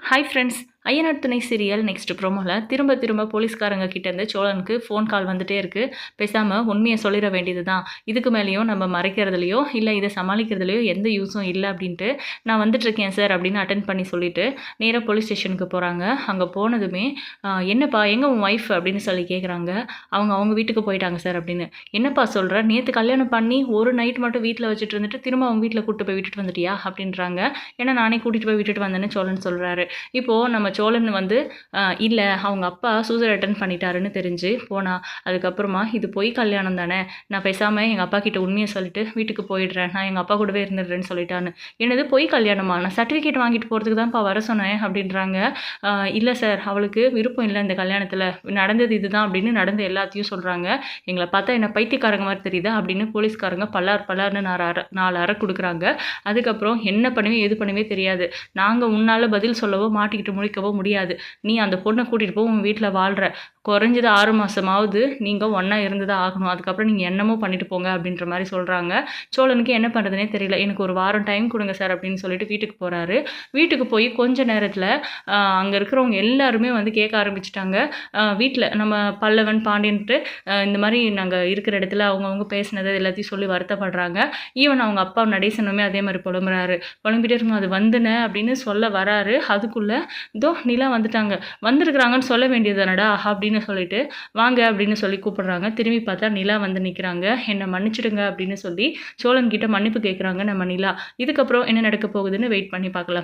Hi friends Ayyanar துணை serial next ப்ரோமோவில் திரும்ப திரும்ப போலீஸ்காரங்க கிட்டேருந்து சோழனுக்கு ஃபோன் கால் வந்துட்டே இருக்குது பேசாமல் உண்மையை சொல்லிட வேண்டியது தான் இதுக்கு மேலேயும் நம்ம மறைக்கிறதுலையோ இல்லை இதை சமாளிக்கிறதுலையோ எந்த யூஸும் இல்லை அப்படின்ட்டு நான் வந்துட்டுருக்கேன் சார் அப்படின்னு அட்டன் பண்ணி சொல்லிவிட்டு நேராக போலீஸ் ஸ்டேஷனுக்கு போகிறாங்க அங்கே போனதுமே என்னப்பா எங்கே உன் ஒய்ஃப் அப்படின்னு சொல்லி கேட்குறாங்க அவங்க அவங்க வீட்டுக்கு போயிட்டாங்க சார் அப்படின்னு. என்னப்பா சொல்கிற நேற்று கல்யாணம் பண்ணி ஒரு நைட் மட்டும் வீட்டில் வச்சுட்டு இருந்துட்டு திரும்ப அவங்க வீட்டில் கூட்டு போய் விட்டுட்டு வந்துட்டியா? அப்படின்றாங்க. ஏன்னா நானே கூட்டிகிட்டு போய் விட்டுட்டு வந்தேன்னு சோழன் சொல்கிறாரு இப்போது நம்ம சோழன் வந்து இல்லை அவங்க அப்பா சூசைட் அட்டன் பண்ணிட்டாருன்னு தெரிஞ்சு போனா அதுக்கப்புறமா இது பொய் கல்யாணம் தானே நான் பேசாமல் எங்கள் அப்பா கிட்ட உண்மையை சொல்லிட்டு வீட்டுக்கு போயிடுறேன். நான் எங்கள் அப்பா கூடவே இருந்துடுறேன்னு சொல்லிட்டான்னு. என்னது பொய் கல்யாணமா? நான் சர்டிஃபிகேட் வாங்கிட்டு போகிறதுக்கு தான்ப்பா வர சொன்னேன் அப்படின்றாங்க. இல்லை சார் அவளுக்கு விருப்பம் இல்லை இந்த கல்யாணத்தில். நடந்தது இதுதான் அப்படின்னு நடந்த எல்லாத்தையும் சொல்கிறாங்க எங்களை பார்த்தா என்ன பைத்தியக்காரங்க மாதிரி தெரியுதா? அப்படின்னு போலீஸ்காரங்க பல்லார் பல்லார்னு நாலு அற நாலு கொடுக்குறாங்க. அதுக்கப்புறம் என்ன பண்ணுவே எது பண்ணவே தெரியாது. நாங்கள் உன்னால் பதில் சொல்லவோ மாட்டிக்கிட்டு முழிக்கவோ முடியாது. நீ அந்த பொண்ணை கூட்டிகிட்டு போய் உன் வீட்டில் வாழ்கிற குறைஞ்சது ஆறு மாதமாவது நீங்கள் ஒன்றா இருந்து தான் ஆகணும். அதுக்கப்புறம் நீங்கள் என்னமோ பண்ணிட்டு போங்க அப்படின்ற மாதிரி சொல்கிறாங்க சோழனுக்கு என்ன பண்ணுறதுனே தெரியல. எனக்கு ஒரு வாரம் டைம் கொடுங்க சார் அப்படின்னு சொல்லிட்டு வீட்டுக்கு போகிறாரு வீட்டுக்கு போய் கொஞ்ச நேரத்தில் அங்கே இருக்கிறவங்க எல்லாருமே வந்து கேட்க ஆரம்பிச்சிட்டாங்க. வீட்டில் நம்ம பல்லவன் பாண்டியன்ட்டு இந்த மாதிரி நாங்கள் இருக்கிற இடத்துல அவங்கவுங்க பேசினது எல்லாத்தையும் சொல்லி வருத்தப்படுறாங்க. ஈவன் அவங்க அப்பா நடேசனுமே அதே மாதிரி புலம்புறாரு. புலம்பிட்டே இருக்கும் அது வந்துன அப்படின்னு சொல்ல வராரு. அதுக்குள்ளே இதோ நிலா வந்துட்டாங்க. வந்திருக்கிறாங்கன்னு சொல்ல வேண்டியது தானடா அப்படின்னு சொல்லிட்டு வாங்க அப்படின்னு சொல்லி கூப்பிடுறாங்க. திரும்பி பார்த்தா நிலா வந்து நிற்கிறாங்க என்னை மன்னிச்சிடுங்க அப்படின்னு சொல்லி சோழன் கிட்ட மன்னிப்பு கேட்குறாங்க நம்ம நிலா. இதுக்கப்புறம் என்ன நடக்க போகுதுன்னு வெயிட் பண்ணி பார்க்கலாம்.